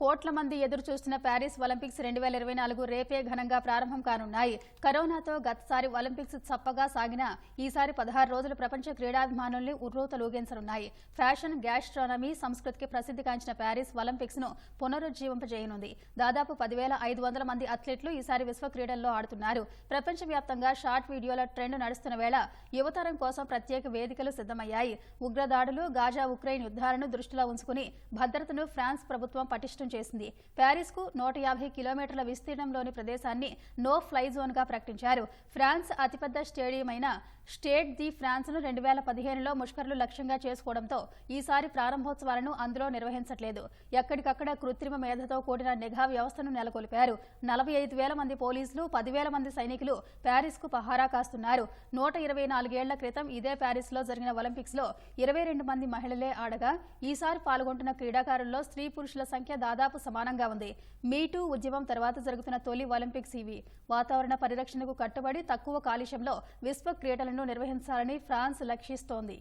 కోట్ల మంది ఎదురు చూస్తున్న ప్యారిస్ ఒలింపిక్స్ రెండు వేల ఇరవై నాలుగు రేపే ఘనంగా ప్రారంభం కానున్నాయి. కరోనాతో గతసారి ఒలింపిక్స్ చప్పగా సాగిన ఈసారి పదహారు రోజులు ప్రపంచ క్రీడాభిమానుల్ని ఉర్రూతలూగించనున్నాయి. ఫ్యాషన్ గ్యాస్ట్రానమీ సంస్కృతికి ప్రసిద్ధిగాంచిన ప్యారిస్ ఒలింపిక్స్ను పునరుజ్జీవింపజేయనుంది. దాదాపు పదివేల ఐదు వందల మంది అథ్లెట్లు ఈసారి విశ్వ క్రీడల్లో ఆడుతున్నారు. ప్రపంచవ్యాప్తంగా షార్ట్ వీడియోల ట్రెండ్ నడుస్తున్న వేళ యువతరం కోసం ప్రత్యేక వేదికలు సిద్ధమయ్యాయి. ఉగ్రదాడులు గాజా ఉక్రెయిన్ యుద్ధాలను దృష్టిలో ఉంచుకుని భద్రతను ఫ్రాన్స్ ప్రభుత్వం పటిష్టం చేసింది. ప్యారిస్కు నూట యాభై కిలోమీటర్ల విస్తీర్ణంలోని ప్రదేశాన్ని నో ఫ్లై జోన్గా ప్రకటించారు. ఫ్రాన్స్ అతిపెద్ద స్టేడియం అయిన స్టేట్ ది ఫ్రాన్స్ను రెండు వేల పదిహేనులో ముష్కర్లు లక్ష్యంగా చేసుకోవడంతో ఈసారి ప్రారంభోత్సవాలను అందులో నిర్వహించట్లేదు. ఎక్కడికక్కడ కృత్రిమ మేధతో కూడిన నిఘా వ్యవస్థను నెలకొల్పారు. నలభై ఐదు వేల మంది పోలీసులు పదివేల మంది సైనికులు ప్యారిస్కు పహారా కాస్తున్నారు. నూట ఇరవై నాలుగేళ్ళ క్రితం ఇదే ప్యారిస్లో జరిగిన ఒలింపిక్స్లో ఇరవై రెండు మంది మహిళలే ఆడగా ఈసారి పాల్గొంటున్న క్రీడాకారుల్లో స్త్రీ పురుషుల సంఖ్య దాదాపు సమానంగా ఉంది. మీటూ ఉద్యమం తర్వాత జరుగుతున్న తొలి ఒలింపిక్స్ ఇవి. వాతావరణ పరిరక్షణకు కట్టుబడి తక్కువ కాలుష్యంలో విశ్వ క్రీడలను నిర్వహించాలని ఫ్రాన్స్ లక్ష్యిస్తోంది.